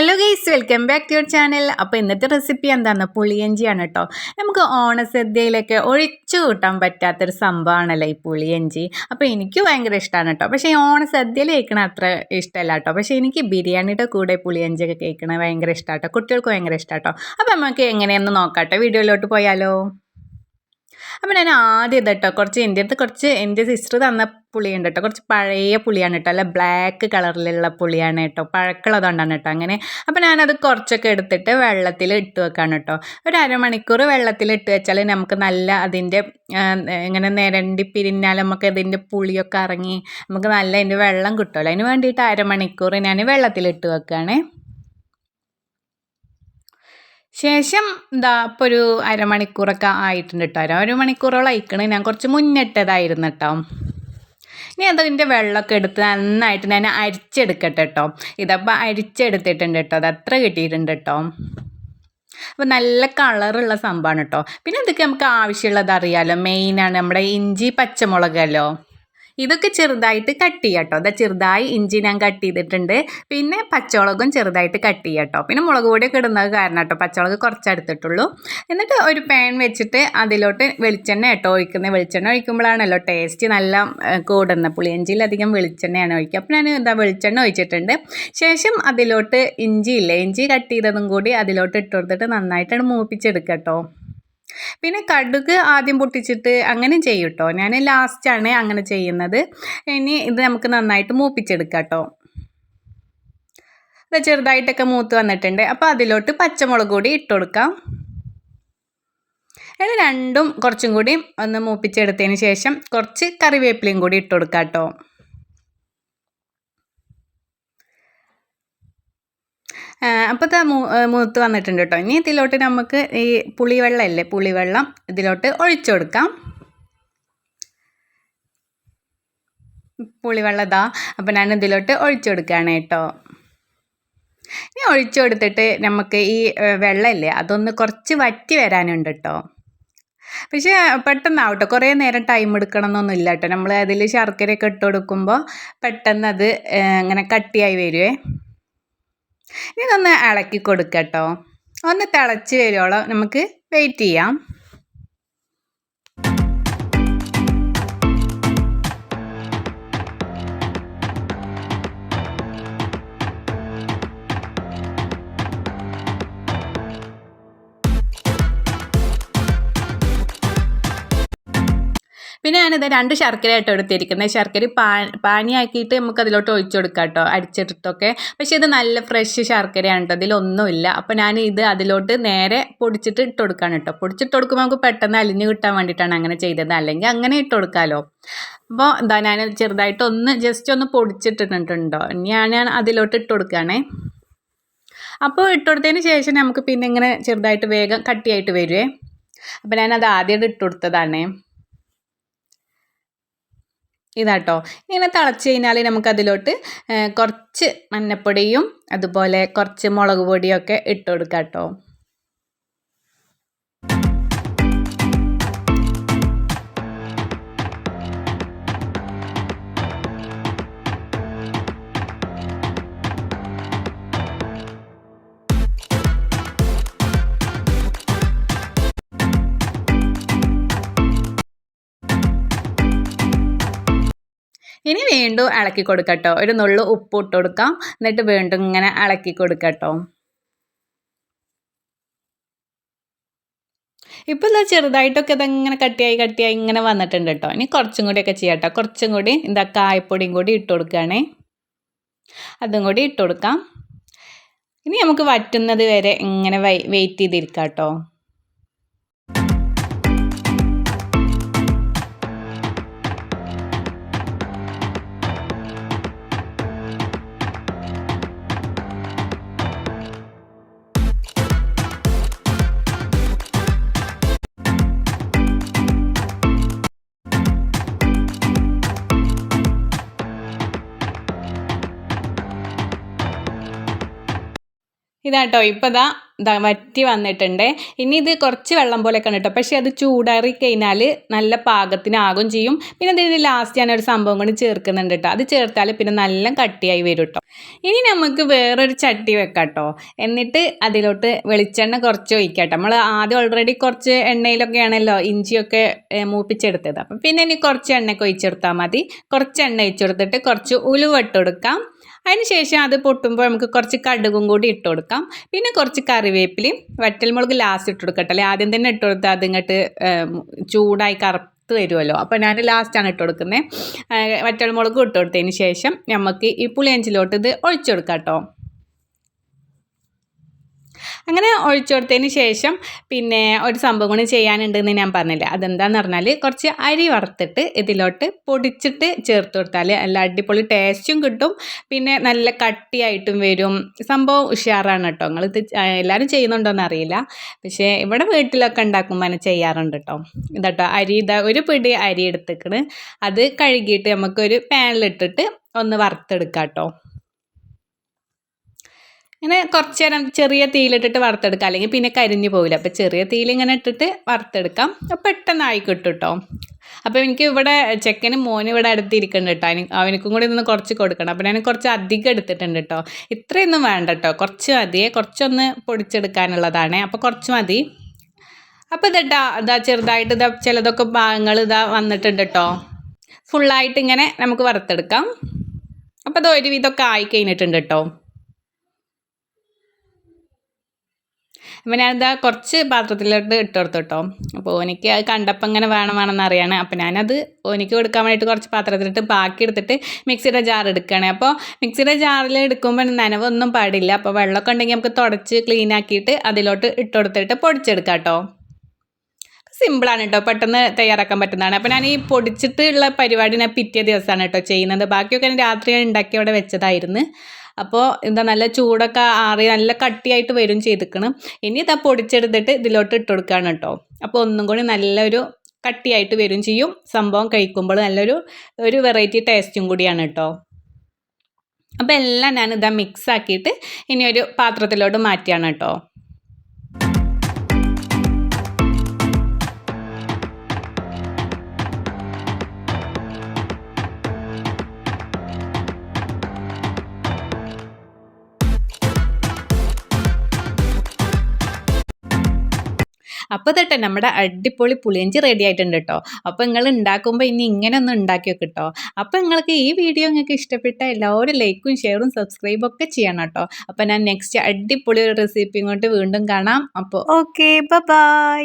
Hello guys welcome back to your channel അപ്പോൾ ഇന്നത്തെ recipe എന്താണ് പുളിയഞ്ചിയാണ് കേട്ടോ നമുക്ക് ഓണസദ്യയിലൊക്കെ ഒഴിച്ചു കൂട്ടാൻ പറ്റാത്തൊരു സംഭവമാണല്ലോ ഈ പുളിയഞ്ചി. അപ്പോൾ എനിക്ക് ഭയങ്കര ഇഷ്ടമാണ് കേട്ടോ പക്ഷേ ഓണസദ്യയിൽ കഴിക്കണ അത്ര ഇഷ്ടമല്ല കേട്ടോ പക്ഷേ എനിക്ക് ബിരിയാണിയുടെ കൂടെ പുളിയഞ്ചിയൊക്കെ കഴിക്കണത് ഭയങ്കര ഇഷ്ടമാണ് കേട്ടോ കുട്ടികൾക്ക് ഭയങ്കര ഇഷ്ടമാണ് കേട്ടോ അപ്പോൾ നമുക്ക് എങ്ങനെയെന്ന് നോക്കാം കേട്ടോ വീഡിയോയിലോട്ട് പോയാലോ? അപ്പോൾ ഞാൻ ആദ്യം കേട്ടോ കുറച്ച് എന്റെ അടുത്ത് കുറച്ച് എന്റെ സിസ്റ്റർ തന്ന പുളിയുണ്ട് കേട്ടോ കുറച്ച് പഴയ പുളിയാണ് കേട്ടോ അല്ല ബ്ലാക്ക് കളറിലുള്ള പുളിയാണ് കേട്ടോ പഴക്കുള്ളതുകൊണ്ടാണ് കേട്ടോ അങ്ങനെ. അപ്പോൾ ഞാനത് കുറച്ചൊക്കെ എടുത്തിട്ട് വെള്ളത്തിൽ ഇട്ട് വെക്കാണ് കേട്ടോ ഒരു അരമണിക്കൂർ വെള്ളത്തിൽ ഇട്ട് വെച്ചാൽ നമുക്ക് നല്ല അതിന്റെ ഇങ്ങനെ നിരണ്ടി പിരിഞ്ഞാൽ നമുക്ക് അതിന്റെ പുളിയൊക്കെ ഇറങ്ങി നമുക്ക് നല്ല അതിന്റെ വെള്ളം കിട്ടുമല്ലോ അതിന് വേണ്ടിയിട്ട് അരമണിക്കൂർ ഞാൻ വെള്ളത്തിൽ ഇട്ട് വെക്കുകയാണേ ശേഷം എന്താ ഇപ്പോൾ ഒരു അരമണിക്കൂറൊക്കെ ആയിട്ടുണ്ട് കേട്ടോ ഒരു മണിക്കൂറോളം അയക്കണേ. ഞാൻ കുറച്ച് മുന്നിട്ടതായിരുന്നു കേട്ടോ ഇനി അതിന്റെ വെള്ളമൊക്കെ എടുത്ത് നന്നായിട്ട് ഞാൻ അരിച്ചെടുക്കട്ടെ കേട്ടോ ഇതപ്പോൾ അരിച്ചെടുത്തിട്ടുണ്ട് കേട്ടോ അത് അത്ര കിട്ടിയിട്ടുണ്ട് കേട്ടോ അപ്പോൾ നല്ല കളറുള്ള സംഭവമാണ് കേട്ടോ പിന്നെ ഇതൊക്കെ നമുക്ക് ആവശ്യമുള്ളത് അറിയാമല്ലോ മെയിനാണ് നമ്മുടെ ഇഞ്ചി പച്ചമുളകല്ലോ ഇതൊക്കെ ചെറുതായിട്ട് കട്ട് ചെയ്യാം കേട്ടോ അതാ ചെറുതായി ഇഞ്ചി ഞാൻ കട്ട് ചെയ്തിട്ടുണ്ട്. പിന്നെ പച്ചമുളകും ചെറുതായിട്ട് കട്ട് ചെയ്യാം കേട്ടോ പിന്നെ മുളക് പൊടിയൊക്കെ ഇടുന്നത് കാരണം കേട്ടോ പച്ചമുളക് കുറച്ചെടുത്തിട്ടുള്ളൂ എന്നിട്ട് ഒരു പാൻ വെച്ചിട്ട് അതിലോട്ട് വെളിച്ചെണ്ണ കേട്ടോ ഒഴിക്കുന്നത്. വെളിച്ചെണ്ണ ഒഴിക്കുമ്പോഴാണല്ലോ ടേസ്റ്റ് നല്ല കൂടുന്ന പുളിയഞ്ചിയിലധികം വെളിച്ചെണ്ണയാണ് ഒഴിക്കുക. അപ്പം ഞാൻ എന്താ വെളിച്ചെണ്ണ ഒഴിച്ചിട്ടുണ്ട്. ശേഷം അതിലോട്ട് ഇഞ്ചി ഇല്ലേ? ഇഞ്ചി കട്ട് ചെയ്തതും കൂടി അതിലോട്ട് ഇട്ട് കൊടുത്തിട്ട് നന്നായിട്ടാണ് മൂപ്പിച്ചെടുക്കുക കേട്ടോ. പിന്നെ കടുക് ആദ്യം പൊട്ടിച്ചിട്ട് അങ്ങനെ ചെയ്യും കേട്ടോ ഞാൻ ലാസ്റ്റാണ് അങ്ങനെ ചെയ്യുന്നത്. ഇനി ഇത് നമുക്ക് നന്നായിട്ട് മൂപ്പിച്ചെടുക്കാം കേട്ടോ ഇത് ചെറുതായിട്ടൊക്കെ മൂത്ത് വന്നിട്ടുണ്ട്. അപ്പോൾ അതിലോട്ട് പച്ചമുളക് കൂടി ഇട്ട് കൊടുക്കാം. ഇത് രണ്ടും കുറച്ചും കൂടി ഒന്ന് മൂപ്പിച്ചെടുത്തതിന് ശേഷം കുറച്ച് കറിവേപ്പിലയും കൂടി ഇട്ട് കൊടുക്കാം കേട്ടോ അപ്പോൾ ഇത് മൂത്ത് വന്നിട്ടുണ്ട് കേട്ടോ ഇനി ഇതിലോട്ട് നമുക്ക് ഈ പുളിവെള്ളമല്ലേ പുളിവെള്ളം ഇതിലോട്ട് ഒഴിച്ചു കൊടുക്കാം. പുളിവെള്ളം ഇതാ അപ്പോൾ ഞാൻ ഇതിലോട്ട് ഒഴിച്ചു കൊടുക്കുകയാണ് കേട്ടോ ഇനി ഒഴിച്ചു കൊടുത്തിട്ട് നമുക്ക് ഈ വെള്ളമില്ലേ അതൊന്ന് കുറച്ച് വറ്റി വരാനുണ്ട് കേട്ടോ പക്ഷേ പെട്ടെന്നാവട്ടെ കുറേ നേരം ടൈം എടുക്കണം ഇല്ല കേട്ടോ നമ്മൾ അതിൽ ശർക്കരയൊക്കെ ഇട്ട് കൊടുക്കുമ്പോൾ പെട്ടെന്ന് അത് ഇങ്ങനെ കട്ടിയായി വരുവേ. ഇതൊന്ന് ഇളക്കി കൊടുക്കട്ടോ. ഒന്ന് തിളച്ച് വരുവോളം നമുക്ക് വെയിറ്റ് ചെയ്യാം. പിന്നെ ഞാനിത് രണ്ട് ശർക്കരയായിട്ട് എടുത്തിരിക്കുന്നത്. ശർക്കര പാ പാനിയാക്കിയിട്ട് നമുക്ക് അതിലോട്ട് ഒഴിച്ചു കൊടുക്കാം കേട്ടോ അടിച്ചെടുത്തൊക്കെ പക്ഷേ ഇത് നല്ല ഫ്രഷ് ശർക്കരയാണ് കേട്ടോ അതിലൊന്നുമില്ല അപ്പോൾ ഞാൻ ഇത് അതിലോട്ട് നേരെ പൊടിച്ചിട്ട് ഇട്ട് കൊടുക്കുകയാണ് കേട്ടോ. പൊടിച്ചിട്ട് കൊടുക്കുമ്പോൾ നമുക്ക് പെട്ടെന്ന് അലിഞ്ഞ് കിട്ടാൻ വേണ്ടിയിട്ടാണ് അങ്ങനെ ചെയ്തത്. അല്ലെങ്കിൽ അങ്ങനെ ഇട്ട് കൊടുക്കാമല്ലോ അപ്പോൾ എന്താ ഞാൻ ചെറുതായിട്ട് ഒന്ന് ജസ്റ്റ് ഒന്ന് പൊടിച്ചിട്ടിട്ടുണ്ടോ? ഞാൻ ഞാൻ അതിലോട്ട് ഇട്ട് കൊടുക്കുകയാണേ അപ്പോൾ ഇട്ട് കൊടുത്തതിന് ശേഷം നമുക്ക് പിന്നെ ഇങ്ങനെ ചെറുതായിട്ട് വേഗം കട്ടിയായിട്ട് വരുവേ. അപ്പോൾ ഞാനത് ആദ്യമായിട്ട് ഇട്ട് കൊടുത്തതാണേ ഇതാട്ടോ. ഇങ്ങനെ തിളച്ച് കഴിഞ്ഞാൽ നമുക്കതിലോട്ട് കുറച്ച് മഞ്ഞപ്പൊടിയും അതുപോലെ കുറച്ച് മുളക് പൊടിയൊക്കെ ഇട്ട് കൊടുക്കാം കേട്ടോ ഇനി വീണ്ടും ഇളക്കി കൊടുക്കട്ടോ ഒരു നുള്ളു ഉപ്പ് ഇട്ട് കൊടുക്കാം. എന്നിട്ട് വീണ്ടും ഇങ്ങനെ ഇളക്കി കൊടുക്കട്ടോ ഇപ്പോൾ ഇതാ ചെറുതായിട്ടൊക്കെ ഇങ്ങനെ കട്ടിയായി കട്ടിയായി ഇങ്ങനെ വന്നിട്ടുണ്ട് കേട്ടോ. ഇനി കുറച്ചും കൂടിയൊക്കെ ചെയ്യാം കേട്ടോ. കുറച്ചും കൂടി എന്താ കായപ്പൊടിയും കൂടി ഇട്ട് കൊടുക്കുകയാണേ. അതും കൂടി ഇട്ട് കൊടുക്കാം. ഇനി നമുക്ക് വറ്റുന്നത് വരെ ഇങ്ങനെ വെയിറ്റ് ചെയ്തിരിക്കാം കേട്ടോ. ഇതാട്ടോ ഇപ്പോൾ ഇതാ ഇതാ വറ്റി വന്നിട്ടുണ്ട്. ഇനി ഇത് കുറച്ച് വെള്ളം പോലെ കേട്ടോ. പക്ഷേ അത് ചൂടാറി കഴിഞ്ഞാൽ നല്ല പാകത്തിനാകും ചെയ്യും. പിന്നെ ഇതിന് ലാസ്റ്റ് ഞാൻ ഒരു സംഭവം കൊണ്ട് ചേർക്കുന്നുണ്ട് കേട്ടോ. അത് ചേർത്താൽ പിന്നെ നല്ല കട്ടിയായി വരും കേട്ടോ. ഇനി നമുക്ക് വേറൊരു ചട്ടി വെക്കാം കേട്ടോ. എന്നിട്ട് അതിലോട്ട് വെളിച്ചെണ്ണ കുറച്ച് ഒഴിക്കാം നമ്മൾ ആദ്യം ഓൾറെഡി കുറച്ച് എണ്ണയിലൊക്കെയാണല്ലോ ഇഞ്ചിയൊക്കെ മൂപ്പിച്ചെടുത്തത്. അപ്പം പിന്നെ ഇനി കുറച്ച് എണ്ണയൊക്കെ ഒഴിച്ചെടുത്താൽ മതി. കുറച്ച് എണ്ണ ഒഴിച്ചെടുത്തിട്ട് കുറച്ച് ഉലുവട്ട് കൊടുക്കാം. അതിന് ശേഷം അത് പൊട്ടുമ്പോൾ നമുക്ക് കുറച്ച് കടുകും കൂടി ഇട്ട് കൊടുക്കാം. പിന്നെ കുറച്ച് കറിവേപ്പിലയും വറ്റൽമുളക് ലാസ്റ്റ് ഇട്ട് കൊടുക്കട്ടെ. ആദ്യം തന്നെ ഇട്ട് കൊടുത്താൽ അതിങ്ങോട്ട് ചൂടായി കറുത്ത് വരുമല്ലോ അപ്പോൾ ഞാൻ ലാസ്റ്റാണ് ഇട്ട് കൊടുക്കുന്നത് വറ്റൽമുളക് ഇട്ട് കൊടുത്തതിന് ശേഷം നമുക്ക് ഈ പുളിയഞ്ചിലോട്ട് ഇത് ഒഴിച്ചു കൊടുക്കാം കേട്ടോ. അങ്ങനെ ഒഴിച്ചു കൊടുത്തതിന് ശേഷം പിന്നെ ഒരു സംഭവം കൂടി ചെയ്യാനുണ്ടെന്ന് ഞാൻ പറഞ്ഞില്ല. അതെന്താന്ന് പറഞ്ഞാൽ കുറച്ച് അരി വറുത്തിട്ട് ഇതിലോട്ട് പൊടിച്ചിട്ട് ചേർത്ത് കൊടുത്താൽ നല്ല അടിപൊളി ടേസ്റ്റും കിട്ടും. പിന്നെ നല്ല കട്ടിയായിട്ടും വരും. സംഭവം ഉഷാറാണ് കേട്ടോ. നിങ്ങൾ ഇത് എല്ലാവരും ചെയ്യുന്നുണ്ടോയെന്ന് അറിയില്ല. പക്ഷേ ഇവിടെ വീട്ടിലൊക്കെ ഉണ്ടാക്കുമ്പോൾ അങ്ങനെ ചെയ്യാറുണ്ട് കേട്ടോ. ഇതാട്ടോ അരി ഇതാ ഒരു പിടി അരി എടുത്തേക്കണ്. അത് കഴുകിയിട്ട് നമുക്കൊരു പാനിലിട്ടിട്ട് ഒന്ന് വറുത്തെടുക്കാം കേട്ടോ ഇങ്ങനെ കുറച്ച് നേരം ചെറിയ തീയിലിട്ടിട്ട് വറുത്തെടുക്കുക അല്ലെങ്കിൽ പിന്നെ കരിഞ്ഞു പോകില്ല അപ്പോൾ ചെറിയ തീയിൽ ഇങ്ങനെ ഇട്ടിട്ട് വറുത്തെടുക്കാം. പെട്ടെന്ന് ആയി കിട്ടും കേട്ടോ അപ്പോൾ എനിക്ക് ഇവിടെ ചെക്കനും മോനും ഇവിടെ അടുത്തിരിക്കുന്നുണ്ട് കേട്ടോ അതിന് അവനക്കും കൂടി ഇന്ന് കുറച്ച് കൊടുക്കണം. അപ്പോൾ ഞാൻ കുറച്ച് അധികം എടുത്തിട്ടുണ്ട് കേട്ടോ ഇത്രയൊന്നും വേണ്ട കേട്ടോ കുറച്ച് മതിയെ കുറച്ചൊന്ന് പൊടിച്ചെടുക്കാനുള്ളതാണ്. അപ്പോൾ കുറച്ച് മതി. അപ്പോൾ ഇതാ ഇതാ ചെറുതായിട്ട് ഇതാ ചിലതൊക്കെ ഭാഗങ്ങൾ ഇതാ വന്നിട്ടുണ്ട് കേട്ടോ ഫുള്ളായിട്ട് ഇങ്ങനെ നമുക്ക് വറുത്തെടുക്കാം. അപ്പോൾ ഇത് ഒരുവിധമൊക്കെ ആയി കഴിഞ്ഞിട്ടുണ്ട് കേട്ടോ അപ്പം ഞാനിതാ കുറച്ച് പാത്രത്തിലോട്ട് ഇട്ട് കൊടുത്തു കേട്ടോ അപ്പോൾ എനിക്ക് അത് കണ്ടപ്പോൾ ഇങ്ങനെ വേണം അറിയാണ്. അപ്പോൾ ഞാനത് എനിക്ക് കൊടുക്കാൻ വേണ്ടിയിട്ട് കുറച്ച് പാത്രത്തിലിട്ട് ബാക്കി എടുത്തിട്ട് മിക്സിയുടെ ജാർ എടുക്കുകയാണ്. അപ്പോൾ മിക്സിയുടെ ജാറിൽ എടുക്കുമ്പോൾ നനവൊന്നും പാടില്ല. അപ്പോൾ വെള്ളമൊക്കെ ഉണ്ടെങ്കിൽ നമുക്ക് തുടച്ച് ക്ലീൻ ആക്കിയിട്ട് അതിലോട്ട് ഇട്ട് കൊടുത്തിട്ട് പൊടിച്ചെടുക്കാം കേട്ടോ. സിമ്പിളാണ് കേട്ടോ. പെട്ടെന്ന് തയ്യാറാക്കാൻ പറ്റുന്നതാണ്. അപ്പോൾ ഞാൻ ഈ പൊടിച്ചിട്ടുള്ള പരിപാടി ഞാൻ പിറ്റേ ദിവസമാണ് കേട്ടോ ചെയ്യുന്നത്. ബാക്കിയൊക്കെ ഞാൻ രാത്രി ഉണ്ടാക്കി അവിടെ വെച്ചതായിരുന്നു. അപ്പോൾ എന്താ നല്ല ചൂടൊക്കെ ആറി നല്ല കട്ടിയായിട്ട് വരും ചെയ്തിക്കണം. ഇനി ഇതാ പൊടിച്ചെടുത്തിട്ട് ഇതിലോട്ട് ഇട്ട് കൊടുക്കുകയാണ് കേട്ടോ. അപ്പോൾ ഒന്നും കൂടി നല്ലൊരു കട്ടിയായിട്ട് വരും ചെയ്യും. സംഭവം കഴിക്കുമ്പോൾ നല്ലൊരു ഒരു വെറൈറ്റി ടേസ്റ്റും കൂടിയാണ് കേട്ടോ. അപ്പോൾ എല്ലാം ഞാനിതാ മിക്സ് ആക്കിയിട്ട് ഇനി ഒരു പാത്രത്തിലോട്ട് മാറ്റിയാണ് കേട്ടോ. അപ്പോൾ തട്ടെ നമ്മുടെ അടിപൊളി പുളിയഞ്ചി റെഡി ആയിട്ടുണ്ട് കേട്ടോ അപ്പോൾ നിങ്ങൾ ഉണ്ടാക്കുമ്പോൾ ഇനി ഇങ്ങനെ ഒന്ന് ഉണ്ടാക്കി വെക്കട്ടോ അപ്പോൾ നിങ്ങൾക്ക് ഈ വീഡിയോ നിങ്ങൾക്ക് ഇഷ്ടപ്പെട്ട എല്ലാവരും ലൈക്കും ഷെയറും സബ്സ്ക്രൈബും ഒക്കെ ചെയ്യണം കേട്ടോ അപ്പോൾ ഞാൻ നെക്സ്റ്റ് അടിപൊളി ഒരു റെസിപ്പി കൊണ്ട് വീണ്ടും കാണാം. അപ്പോൾ ഓക്കെ ബൈ